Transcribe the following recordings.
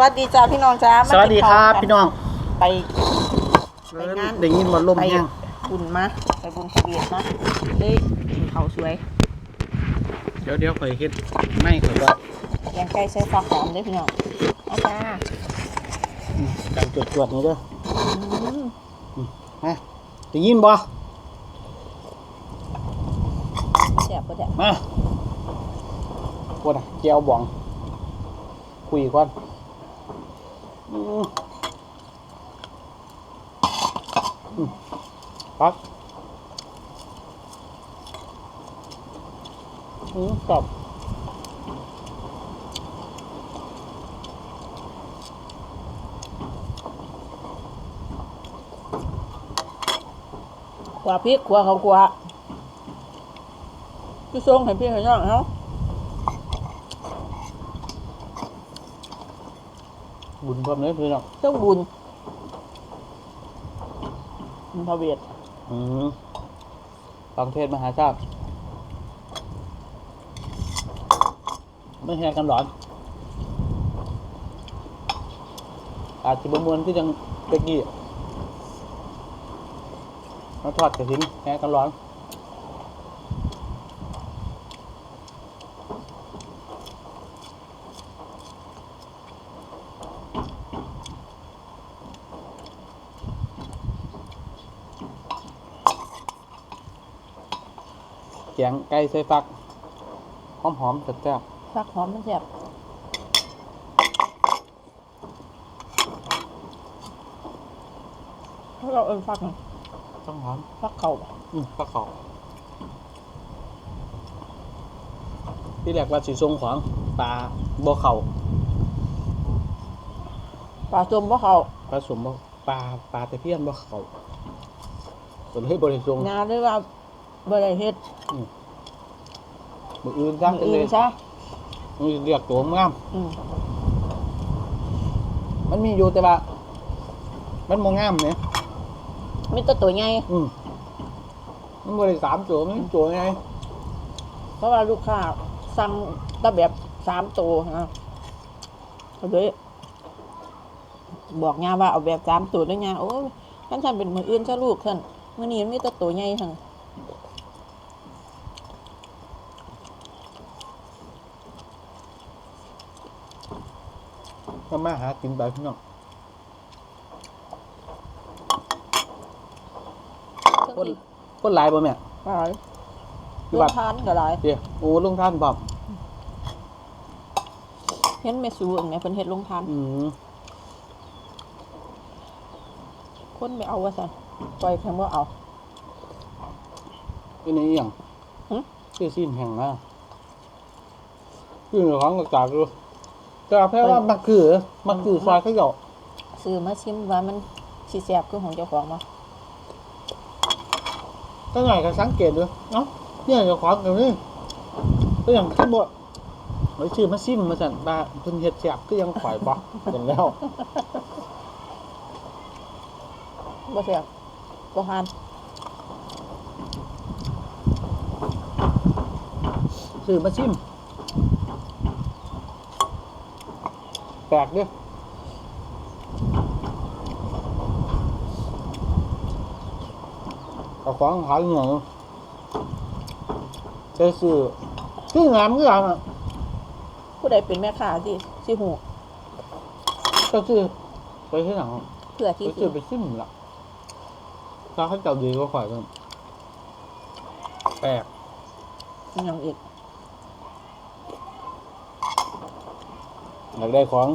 วัสดีจ้าพี่น้องจ้าสวัสดีครับพี่น้องไปไปงานได้ยินบอลลมไปแห้งบุญมาไปบุญทะเบียนมาเลยกินเขาวสวย เดี๋ยวเดี๋ยวข่อยเฮ็ดไม่ข่อยว่าแกงไก่ใส่ฟักหอมเด้อพี่น้องเอาจ้าการจวดจวดๆนี่เด้ออืมมาได้ยินบ่แซ่บก็แซ่บมาปวดอะเจียวบ่องคุยก่อนอืมอืม ปักอืมกรอบขวาพริกขวาเขาขวาพี่ทรงให้พี่ให้น้องเขา บุญ ความเลยพี่น้องต้องบุญบุญทะเบียนอืมฟังเทศน์มหาชาติไม่แหกกันหรอน อาจจะบมวนที่ยังเป๊กกี้มาทอดกระถินแหกกันร้อน แกงไก่ใส่ฟัก หอมหอมๆแซ่บฟักหอมมันแซ่บถ้าเราเอิ้นฟักหน่อยๆต้องหอมฟักเขาบ่อืมฟักเขาที่แรกว่าสีทรงของปลาบ่เขาปลาจมบ่เขาผสมบ่ปลาปลาตะเพียนบ่เขาส่วนให้บริทรงงานด้วยว่า บ่ได้เฮ็ดมืออื่นซะมื้อจังเลอื่ยนซะมันเรียกตัวงามอืมมันมีอยู่แต่ว่ามันบ่งามเนี่ยมีแต่ตัวใหญ่อืมมันบ่ได้สามตัวมันตัวไงเพราะว่าลูกค้าสั่งแต่แบบสามตัวนะเขาเลยบอกงานว่าเอาแบบสามตัวได้ไงโอ้ยท่านท่านเป็นมืออื่นซะลูกท่านมื้อนี้มันมีแต่ตัวใหญ่ทั้ง ก็มาหากินไปพี่น้องคนคนหลายบ่แม่หลายอยู่ลูบักดทานก็หลายเดี๋ยวโอ้ลุงท่านพร้อมเห็นแม่สูอันนี้เพิ่นเฮ็ดลงทานอืมคนไม่เอาว่าซั่นปล่อยเพิ่นบ่เอาอันนี้อหย่างหึชื่อสิ้นแห่งนะคือของกระจากดูแต่แค่ว่ามันคือมันคือซอยเขาเหยาซื้อมาชิมว่ามันสิแซ่บคือของเจ้าของบ่ก็ไงก็สังเกตดูเนาะเนี่ยเจ้าของเดี๋ยวนี้ก็อย่างที่บอกไว้ชื่อมาซิมมาสั่นบาเพิ่นเฮ็ดแซ่บก็ยังข่อยบ่เห็นแล้วบ่แซ่บบ่ทานซื้อมาซิม แปลกเด้อเอาของขายเหงื่อจะซื้อซื้องามคือกันอะผู้ใดเป็นแม่ค้าสิสิฮู้ก็ซื้อไปที่หลังเพื่อไปที่สิซื้อไปซิมละถ้าเขาเจ้าดีก็ข่อยกันแปลกอิหยังอีก อยากได้ของ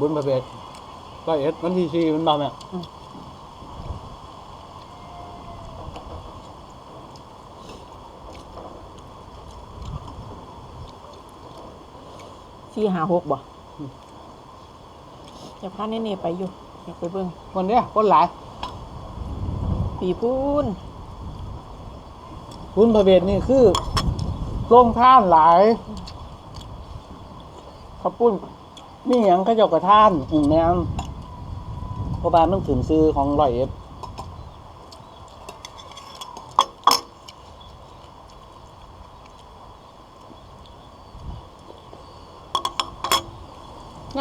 บุญประเภทก็เอ็ดวันที่สี่มันมาแม่สี่ห้าหกบ่ จะพาเน่ๆไปอยู่อยากไปเบิ่งคนเนี้ยคนหลาย ปีพูนพุนพระเวทนี่คือโรงท่านหลายข้าวปุ้นมีหยังเขาเจ้ากระท่านอืมแม่นเพราะว่ามันถึงซื้อของร้อยเอ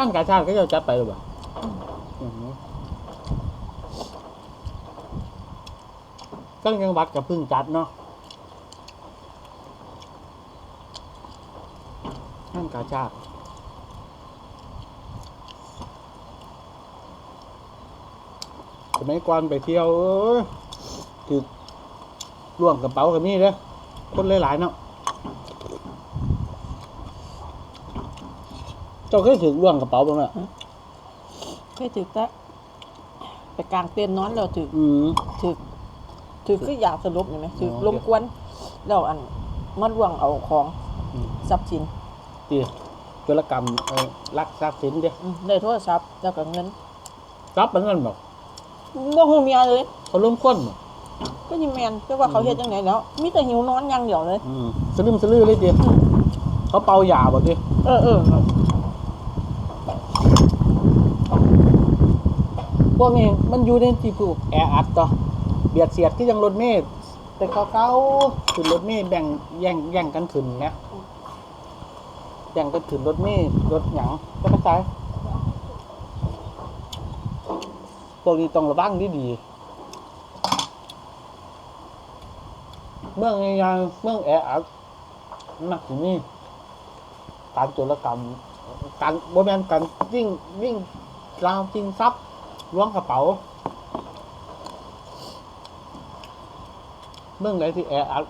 านกาชาติก็จะจัดไปหรือเปล่าอือหือตั้งจังหวัดกับพึ่งจัดเนาะงานกาชาติสมัยก่อนไปเที่ยวคือร่วมกระเป๋ากับนี่เด้อคนหลายๆเนาะ เจ้าเคยถึงร่วมกระเป๋าบ้างไหมเคยถือแต่ไปกลางเต็นท์นอนแล้วถืออืม ถือถือคืออยากสรุปเห็นไหมถืออ๋อลมกวนแล้วอันมัดล่วงเอาของอืม ทรัพย์สินตีจรกรรมเออลักทรัพย์สินเด้ออืมได้โทรศัพท์แล้วก็เงินทรัพย์มันนั่นบอกบ่ฮู้เมียเลย เขาล้มค้นบ่ก็ยิแมนแต่ว่าเขาเฮ็ดจังไดแล้วมีแต่หิวนอนอย่างเดียวเลย อืมสลืมสลือเลยตีเขาเป่ายาบ่ตีเออเออ พวกนี้มันอยู่ในที่ผูกแออัดต่อเบียดเสียดที่ยังรถเมล์แต่เขาเขาขึ้นรถเมล์แบ่งแย่งแย่งกันขึ้นนะแย่งกันขึ้นรถเมล์รถหยังก็ไม่ใช่พวกนี้ต้องระวังดีดีๆเมืองใหญ่ๆเมืองแออัดมักสิมีการโจรกรรมการบ่แมนการวิ่งวิ่งราวจริงทรัพย์ ล้วงกระเป๋า เมืองไหนที่แออัด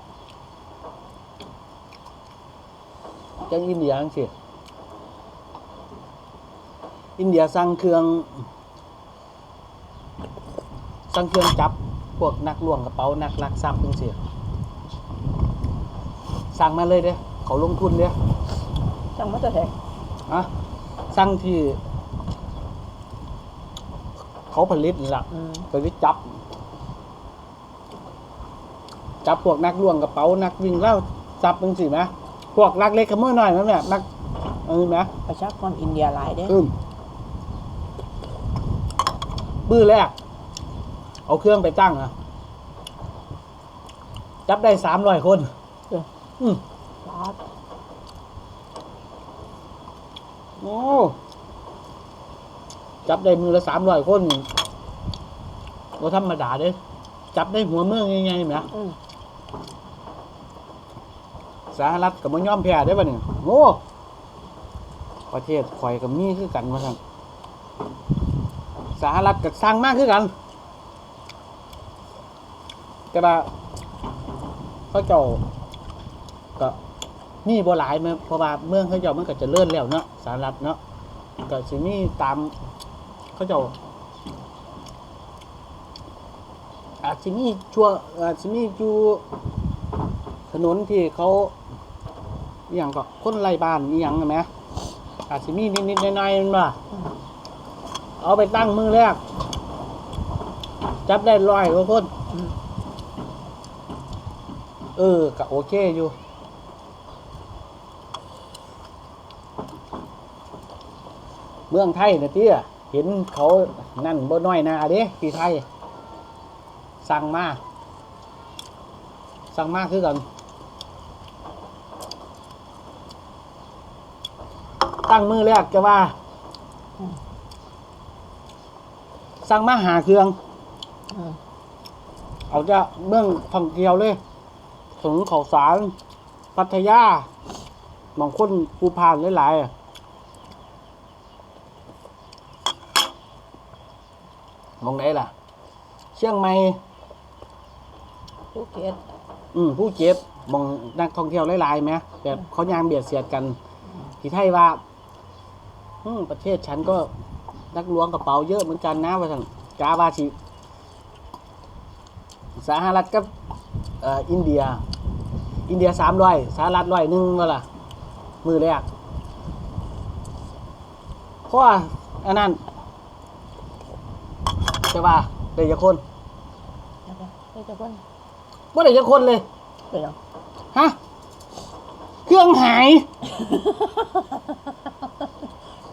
จังอินเดียจังสิอินเดียสั่งเครื่องสั่งเครื่องจับพวกนักล่วงกระเป๋านักลักทรัพย์จังสิสั่งมาเลยเด้อเขาลงทุนเด้อจังมาจะแทงอะสั่งที่ เขาผลิตนี่ล่ะอืมผลิตจับ จับพวกนักล่วงกระเป๋านักวิ่งเล่าจับจังสิไหมพวกลักเล็กขโมยน้อยไหมแม่นักเออไหมประชากรอินเดียหลายเด้อืมบื้อแรก เอาเครื่องไปตั้งอะจับได้สามร้อยคนอืมบาทโอ้ จับได้มือละสามร้อยคนเราธรรมดาเด้จับได้หัวเมืองยังไงไหมอืมสหรัฐกับมันย่อมแพ้ได้ป่ะเนี่ยโอ้ประเทศข่อยกับมีคือกันว่าสั่นสหรัฐกับสร้างมากคือกัน แต่ว่าเขาเจ้าก็มีบ่หลายแม่เพราะว่าเมืองเขาเจ้ามันก็เจะเลื่อนแล้วเนาะสหรัฐเนาะก็สิมีตาม เขาเจ้าอาจสิมีชั่วอาจสิมีอยู่ถนนที่เขาอย่างก็คนไร้บ้านอหย่างนะแหมอาจสิมีนิดๆหน่อยๆนั่นว่าเอาไปตั้งมือแรก จับได้ร้อยกว่าคนเออก็โอเคอยู่เมืองไทยนะเตี้ย เห็นเขานั่นบ่น้อยนาเด้ที่ไทย สั่งมาสั่งมาคือกันตั้งมือแรกจะว่า สั่งมาหาเครื่องเอาจะเมืองท่องเที่ยวเลยถนนเขาสาร พัทยาบางคนภูพานหลายๆอะ มองไหนล่ะ เชียงใหม่ภูเก็ตอืมผู้เก็ตมองนักท่องเที่ยวหลายๆไหมแบบเขายางเบียดเสียดกันที่ไทยว่า อืมประเทศฉันก็นักล้วงกระเป๋าเยอะเหมือนกันนะว่าสั่นกาบาชิสหรัฐกับเอ่ออินเดีย อินเดียสามร้อยสหรัฐร้อยหนึ่งว่าล่ะ มือแรกเพราะว่าอันนั้น จะว่าได้จะคนแล้วก็ได้จะเพิ่นว่าได้จะคนเลย เดี๋ยวฮะ เครื่องหาย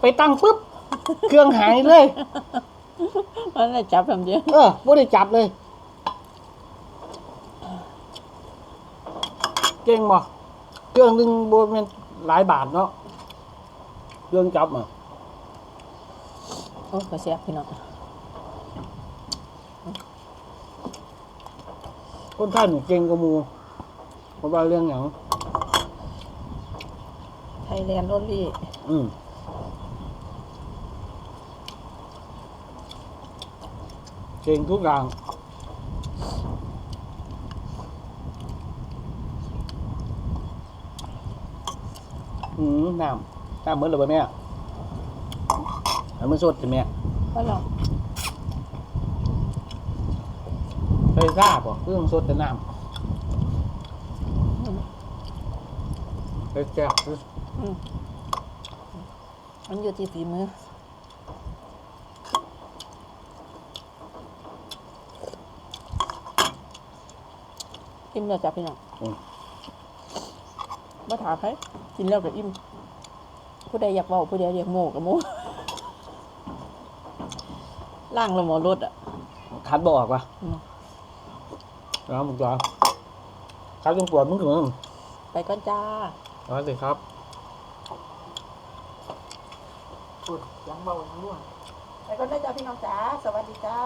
ไปตั้งปุ๊บ เครื่องหายเลย มันได้จับแบบเดียวเออไม่ได้จับเลย เก่งบ่เครื่องหนึงบนเป็นหลายบาทเนาะเครื่องจับอะ โอ้ยก็เสียบพี่น้อง คนไทยนี่เก่งกว่าหมูเพราะว่าเรื่องอย่างไทยแลนด์โอลี่อืมเก่งทุกอย่างอืมน้ำน้ำเหมือนเลยแม่น้ำมันสดใช่ไหมก็ลองเค ยทราบป่ะเครื่องสดแต่น้ำเคยแซ่บอยู่อืมมันอยู่ที่ฝีมืออิ่มแล้วจ้ะพี่น้องอืม มาถามใครกินแล้วก็อิ่ม ผู้ใดอยากเว้าผู้ใดเรียกโมกับโมล่างและหมอรถอะ คัดบออกป่ะอืม แล้วมึงจ้าคัดจนปวดมึงถึงมึงไปก่อนจ้าสวัสดีครับพูดยังเบายังร่วงไปก่อนได้จ้าพี่น้องจ้าสวัสดีจ้า